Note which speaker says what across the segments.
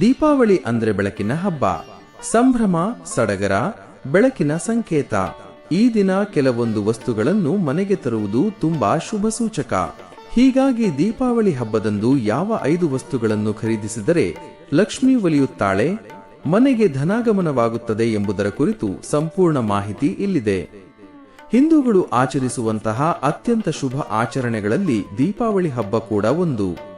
Speaker 1: ದೀಪಾವಳಿ ಅಂದ್ರೆ ಬೆಳಕಿನ ಹಬ್ಬ. ಸಂಭ್ರಮ, ಸಡಗರ, ಬೆಳಕಿನ ಸಂಕೇತ. ಈ ದಿನ ಕೆಲವೊಂದು ವಸ್ತುಗಳನ್ನು ಮನೆಗೆ ತರುವುದು ತುಂಬಾ ಶುಭ ಸೂಚಕ. ಹೀಗಾಗಿ ದೀಪಾವಳಿ ಹಬ್ಬದಂದು ಯಾವ ಐದು ವಸ್ತುಗಳನ್ನು ಖರೀದಿಸಿದರೆ ಲಕ್ಷ್ಮಿ ಒಲಿಯುತ್ತಾಳೆ? ಮನೆಗೆ ಧನಾಗಮನವಾಗುತ್ತದೆ ಎಂಬುದರ ಕುರಿತು ಸಂಪೂರ್ಣ ಮಾಹಿತಿ ಇಲ್ಲಿದೆ. ಹಿಂದೂಗಳು ಆಚರಿಸುವಂತಹ ಅತ್ಯಂತ ಶುಭ ಆಚರಣೆಗಳಲ್ಲಿ ದೀಪಾವಳಿ ಹಬ್ಬ ಕೂಡ ಒಂದು.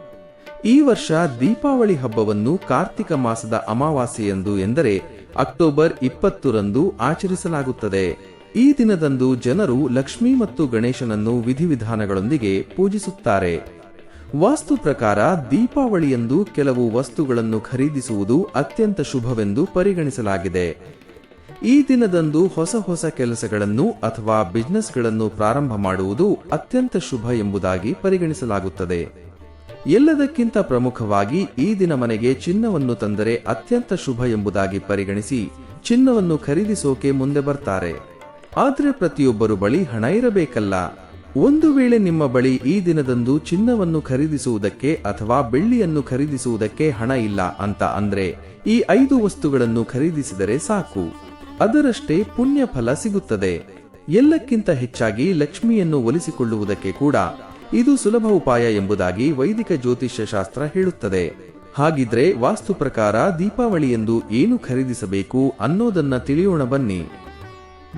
Speaker 1: ಈ ವರ್ಷ ದೀಪಾವಳಿ ಹಬ್ಬವನ್ನು ಕಾರ್ತಿಕ ಮಾಸದ ಅಮಾವಾಸ್ಯೆಯಂದು ಎಂದರೆ ಅಕ್ಟೋಬರ್ ಇಪ್ಪತ್ತರಂದು ಆಚರಿಸಲಾಗುತ್ತದೆ. ಈ ದಿನದಂದು ಜನರು ಲಕ್ಷ್ಮಿ ಮತ್ತು ಗಣೇಶನನ್ನು ವಿಧಿವಿಧಾನಗಳೊಂದಿಗೆ ಪೂಜಿಸುತ್ತಾರೆ. ವಾಸ್ತು ಪ್ರಕಾರ ದೀಪಾವಳಿಯಂದು ಕೆಲವು ವಸ್ತುಗಳನ್ನು ಖರೀದಿಸುವುದು ಅತ್ಯಂತ ಶುಭವೆಂದು ಪರಿಗಣಿಸಲಾಗಿದೆ. ಈ ದಿನದಂದು ಹೊಸ ಹೊಸ ಕೆಲಸಗಳನ್ನು ಅಥವಾ ಬಿಸ್ನೆಸ್ಗಳನ್ನು ಪ್ರಾರಂಭ ಮಾಡುವುದು ಅತ್ಯಂತ ಶುಭ ಎಂಬುದಾಗಿ ಪರಿಗಣಿಸಲಾಗುತ್ತದೆ. ಎಲ್ಲದಕ್ಕಿಂತ ಪ್ರಮುಖವಾಗಿ ಈ ದಿನ ಮನೆಗೆ ಚಿನ್ನವನ್ನು ತಂದರೆ ಅತ್ಯಂತ ಶುಭ ಎಂಬುದಾಗಿ ಪರಿಗಣಿಸಿ ಚಿನ್ನವನ್ನು ಖರೀದಿಸೋಕೆ ಮುಂದೆ ಬರ್ತಾರೆ. ಆದರೆ ಪ್ರತಿಯೊಬ್ಬರು ಬಳಿ ಹಣ ಇರಬೇಕಲ್ಲ. ಒಂದು ವೇಳೆ ನಿಮ್ಮ ಬಳಿ ಈ ದಿನದಂದು ಚಿನ್ನವನ್ನು ಖರೀದಿಸುವುದಕ್ಕೆ ಅಥವಾ ಬೆಳ್ಳಿಯನ್ನು ಖರೀದಿಸುವುದಕ್ಕೆ ಹಣ ಇಲ್ಲ ಅಂತ ಅಂದ್ರೆ ಈ ಐದು ವಸ್ತುಗಳನ್ನು ಖರೀದಿಸಿದರೆ ಸಾಕು. ಅದರಷ್ಟೇ ಪುಣ್ಯ ಫಲ ಸಿಗುತ್ತದೆ. ಎಲ್ಲಕ್ಕಿಂತ ಹೆಚ್ಚಾಗಿ ಲಕ್ಷ್ಮಿಯನ್ನು ಒಲಿಸಿಕೊಳ್ಳುವುದಕ್ಕೆ ಕೂಡ ಇದು ಸುಲಭ ಉಪಾಯ ಎಂಬುದಾಗಿ ವೈದಿಕ ಜ್ಯೋತಿಷ್ಯ ಶಾಸ್ತ್ರ ಹೇಳುತ್ತದೆ. ಹಾಗಿದ್ರೆ ವಾಸ್ತು ಪ್ರಕಾರ ದೀಪಾವಳಿಯೆಂದು ಏನು ಖರೀದಿಸಬೇಕು ಅನ್ನೋದನ್ನ ತಿಳಿಯೋಣ ಬನ್ನಿ.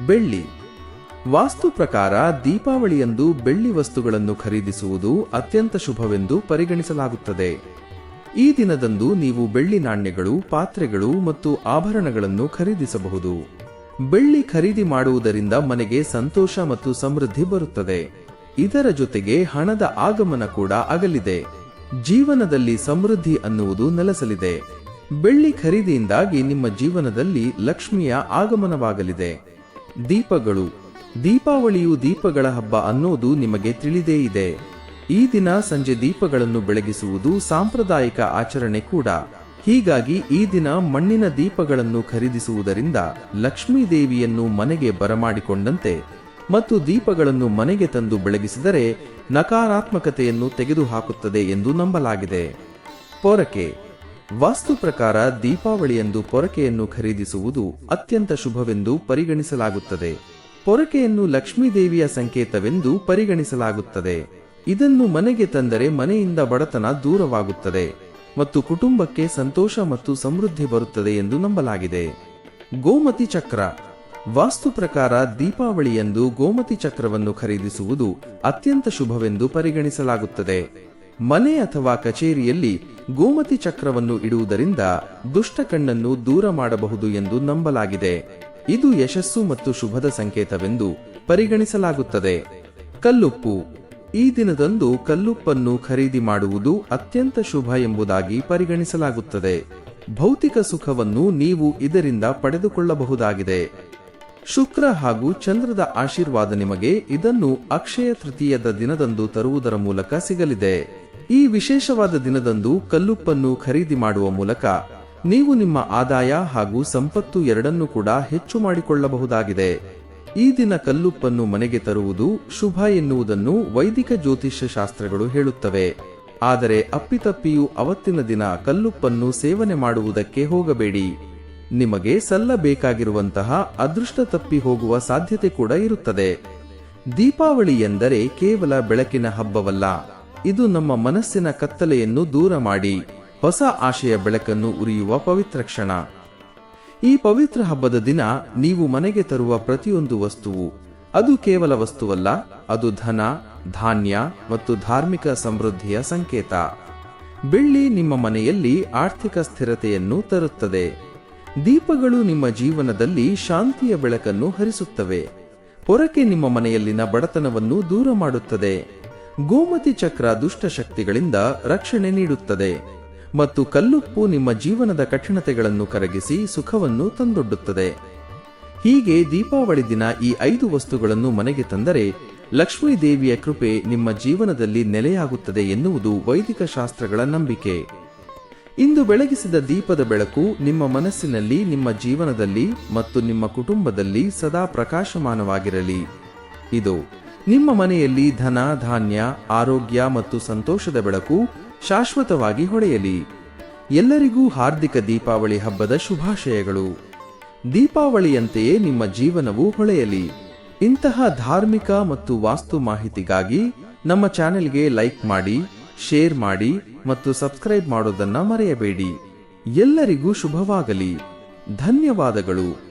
Speaker 1: ಬೆಳ್ಳಿ. ವಾಸ್ತು ಪ್ರಕಾರ ದೀಪಾವಳಿಯಂದು ಬೆಳ್ಳಿ ವಸ್ತುಗಳನ್ನು ಖರೀದಿಸುವುದು ಅತ್ಯಂತ ಶುಭವೆಂದು ಪರಿಗಣಿಸಲಾಗುತ್ತದೆ. ಈ ದಿನದಂದು ನೀವು ಬೆಳ್ಳಿ ನಾಣ್ಯಗಳು, ಪಾತ್ರೆಗಳು ಮತ್ತು ಆಭರಣಗಳನ್ನು ಖರೀದಿಸಬಹುದು. ಬೆಳ್ಳಿ ಖರೀದಿ ಮಾಡುವುದರಿಂದ ಮನೆಗೆ ಸಂತೋಷ ಮತ್ತು ಸಮೃದ್ಧಿ ಬರುತ್ತದೆ. ಇದರ ಜೊತೆಗೆ ಹಣದ ಆಗಮನ ಕೂಡ ಆಗಲಿದೆ ಜೀವನದಲ್ಲಿ ಸಮೃದ್ಧಿ ಅನ್ನುವುದು ನೆಲೆಸಲಿದೆ. ಬೆಳ್ಳಿ ಖರೀದಿಯಿಂದಾಗಿ ನಿಮ್ಮ ಜೀವನದಲ್ಲಿ ಲಕ್ಷ್ಮಿಯ ಆಗಮನವಾಗಲಿದೆ. ದೀಪಗಳು. ದೀಪಾವಳಿಯು ದೀಪಗಳ ಹಬ್ಬ ಅನ್ನೋದು ನಿಮಗೆ ತಿಳಿದೇ ಇದೆ. ಈ ದಿನ ಸಂಜೆ ದೀಪಗಳನ್ನು ಬೆಳಗಿಸುವುದು ಸಾಂಪ್ರದಾಯಿಕ ಆಚರಣೆ ಕೂಡ. ಹೀಗಾಗಿ ಈ ದಿನ ಮಣ್ಣಿನ ದೀಪಗಳನ್ನು ಖರೀದಿಸುವುದರಿಂದ ಲಕ್ಷ್ಮೀ ದೇವಿಯನ್ನು ಮನೆಗೆ ಬರಮಾಡಿಕೊಂಡಂತೆ ಮತ್ತು ದೀಪಗಳನ್ನು ಮನೆಗೆ ತಂದು ಬೆಳಗಿಸಿದರೆ ನಕಾರಾತ್ಮಕತೆಯನ್ನು ತೆಗೆದುಹಾಕುತ್ತದೆ ಎಂದು ನಂಬಲಾಗಿದೆ. ಪೊರಕೆ. ವಾಸ್ತು ಪ್ರಕಾರ ದೀಪಾವಳಿಯಂದು ಪೊರಕೆಯನ್ನು ಖರೀದಿಸುವುದು ಅತ್ಯಂತ ಶುಭವೆಂದು ಪರಿಗಣಿಸಲಾಗುತ್ತದೆ. ಪೊರಕೆಯನ್ನು ಲಕ್ಷ್ಮೀದೇವಿಯ ಸಂಕೇತವೆಂದು ಪರಿಗಣಿಸಲಾಗುತ್ತದೆ. ಇದನ್ನು ಮನೆಗೆ ತಂದರೆ ಮನೆಯಿಂದ ಬಡತನ ದೂರವಾಗುತ್ತದೆ ಮತ್ತು ಕುಟುಂಬಕ್ಕೆ ಸಂತೋಷ ಮತ್ತು ಸಮೃದ್ಧಿ ಬರುತ್ತದೆ ಎಂದು ನಂಬಲಾಗಿದೆ. ಗೋಮತಿ ಚಕ್ರ. ವಾಸ್ತು ಪ್ರಕಾರ ದೀಪಾವಳಿಯಂದು ಗೋಮತಿ ಚಕ್ರವನ್ನು ಖರೀದಿಸುವುದು ಅತ್ಯಂತ ಶುಭವೆಂದು ಪರಿಗಣಿಸಲಾಗುತ್ತದೆ. ಮನೆ ಅಥವಾ ಕಚೇರಿಯಲ್ಲಿ ಗೋಮತಿ ಚಕ್ರವನ್ನು ಇಡುವುದರಿಂದ ದುಷ್ಟ ಕಣ್ಣನ್ನು ದೂರ ಮಾಡಬಹುದು ಎಂದು ನಂಬಲಾಗಿದೆ. ಇದು ಯಶಸ್ಸು ಮತ್ತು ಶುಭದ ಸಂಕೇತವೆಂದು ಪರಿಗಣಿಸಲಾಗುತ್ತದೆ. ಕಲ್ಲುಪ್ಪು. ಈ ದಿನದಂದು ಕಲ್ಲುಪ್ಪನ್ನು ಖರೀದಿ ಮಾಡುವುದು ಅತ್ಯಂತ ಶುಭ ಎಂಬುದಾಗಿ ಪರಿಗಣಿಸಲಾಗುತ್ತದೆ. ಭೌತಿಕ ಸುಖವನ್ನು ನೀವು ಇದರಿಂದ ಪಡೆದುಕೊಳ್ಳಬಹುದಾಗಿದೆ. ಶುಕ್ರ ಹಾಗೂ ಚಂದ್ರದ ಆಶೀರ್ವಾದ ನಿಮಗೆ ಇದನ್ನು ಅಕ್ಷಯ ತೃತೀಯದ ದಿನದಂದು ತರುವುದರ ಮೂಲಕ ಸಿಗಲಿದೆ. ಈ ವಿಶೇಷವಾದ ದಿನದಂದು ಕಲ್ಲುಪ್ಪನ್ನು ಖರೀದಿ ಮಾಡುವ ಮೂಲಕ ನೀವು ನಿಮ್ಮ ಆದಾಯ ಹಾಗೂ ಸಂಪತ್ತು ಎರಡನ್ನೂ ಕೂಡ ಹೆಚ್ಚು ಮಾಡಿಕೊಳ್ಳಬಹುದಾಗಿದೆ. ಈ ದಿನ ಕಲ್ಲುಪ್ಪನ್ನು ಮನೆಗೆ ತರುವುದು ಶುಭ ಎನ್ನುವುದನ್ನು ವೈದಿಕ ಜ್ಯೋತಿಷ್ಯ ಶಾಸ್ತ್ರಗಳು ಹೇಳುತ್ತವೆ. ಆದರೆ ಅಪ್ಪಿತಪ್ಪಿಯು ಅವತ್ತಿನ ದಿನ ಕಲ್ಲುಪ್ಪನ್ನು ಸೇವನೆ ಮಾಡುವುದಕ್ಕೆ ಹೋಗಬೇಡಿ. ನಿಮಗೆ ಸಲ್ಲಬೇಕಾಗಿರುವಂತಹ ಅದೃಷ್ಟ ತಪ್ಪಿ ಹೋಗುವ ಸಾಧ್ಯತೆ ಕೂಡ ಇರುತ್ತದೆ. ದೀಪಾವಳಿ ಎಂದರೆ ಕೇವಲ ಬೆಳಕಿನ ಹಬ್ಬವಲ್ಲ, ಇದು ನಮ್ಮ ಮನಸ್ಸಿನ ಕತ್ತಲೆಯನ್ನು ದೂರ ಮಾಡಿ, ಹೊಸ ಆಶಯ ಬೆಳಕನ್ನು ಉರಿಯುವ ಪವಿತ್ರ ಕ್ಷಣ. ಈ ಪವಿತ್ರ ಹಬ್ಬದ ದಿನ ನೀವು ಮನೆಗೆ ತರುವ ಪ್ರತಿಯೊಂದು ವಸ್ತುವು, ಅದು ಕೇವಲ ವಸ್ತುವಲ್ಲ, ಅದು ಧನ, ಧಾನ್ಯ ಮತ್ತು ಧಾರ್ಮಿಕ ಸಮೃದ್ಧಿಯ ಸಂಕೇತ. ಬೆಳ್ಳಿ ನಿಮ್ಮ ಮನೆಯಲ್ಲಿ ಆರ್ಥಿಕ ಸ್ಥಿರತೆಯನ್ನು ತರುತ್ತದೆ. ದೀಪಗಳು ನಿಮ್ಮ ಜೀವನದಲ್ಲಿ ಶಾಂತಿಯ ಬೆಳಕನ್ನು ಹರಿಸುತ್ತವೆ. ಹೊರಕೆ ನಿಮ್ಮ ಮನೆಯಲ್ಲಿನ ಬಡತನವನ್ನು ದೂರ ಮಾಡುತ್ತದೆ. ಗೋಮತಿ ಚಕ್ರ ದುಷ್ಟ ಶಕ್ತಿಗಳಿಂದ ರಕ್ಷಣೆ ನೀಡುತ್ತದೆ. ಮತ್ತು ಕಲ್ಲುಪ್ಪು ನಿಮ್ಮ ಜೀವನದ ಕಠಿಣತೆಗಳನ್ನು ಕರಗಿಸಿ ಸುಖವನ್ನು ತಂದೊಡ್ಡುತ್ತದೆ. ಹೀಗೆ ದೀಪಾವಳಿ ದಿನ ಈ ಐದು ವಸ್ತುಗಳನ್ನು ಮನೆಗೆ ತಂದರೆ ಲಕ್ಷ್ಮೀ ದೇವಿಯ ಕೃಪೆ ನಿಮ್ಮ ಜೀವನದಲ್ಲಿ ನೆಲೆಯಾಗುತ್ತದೆ ಎನ್ನುವುದು ವೈದಿಕ ಶಾಸ್ತ್ರಗಳ ನಂಬಿಕೆ. ಇಂದು ಬೆಳಗಿಸಿದ ದೀಪದ ಬೆಳಕು ನಿಮ್ಮ ಮನಸ್ಸಿನಲ್ಲಿ, ನಿಮ್ಮ ಜೀವನದಲ್ಲಿ ಮತ್ತು ನಿಮ್ಮ ಕುಟುಂಬದಲ್ಲಿ ಸದಾ ಪ್ರಕಾಶಮಾನವಾಗಿರಲಿ. ಇದು ನಿಮ್ಮ ಮನೆಯಲ್ಲಿ ಧನ, ಧಾನ್ಯ, ಆರೋಗ್ಯ ಮತ್ತು ಸಂತೋಷದ ಬೆಳಕು ಶಾಶ್ವತವಾಗಿ ಹೊಳೆಯಲಿ. ಎಲ್ಲರಿಗೂ ಹಾರ್ದಿಕ ದೀಪಾವಳಿ ಹಬ್ಬದ ಶುಭಾಶಯಗಳು. ದೀಪಾವಳಿಯಂತೆಯೇ ನಿಮ್ಮ ಜೀವನವು ಹೊಳೆಯಲಿ. ಇಂತಹ ಧಾರ್ಮಿಕ ಮತ್ತು ವಾಸ್ತು ಮಾಹಿತಿಗಾಗಿ ನಮ್ಮ ಚಾನೆಲ್ಗೆ ಲೈಕ್ ಮಾಡಿ, ಶೇರ್ ಮಾಡಿ ಮತ್ತು ಸಬ್ಸ್ಕ್ರೈಬ್ ಮಾಡೋದನ್ನ ಮರೆಯಬೇಡಿ. ಎಲ್ಲರಿಗೂ ಶುಭವಾಗಲಿ. ಧನ್ಯವಾದಗಳು.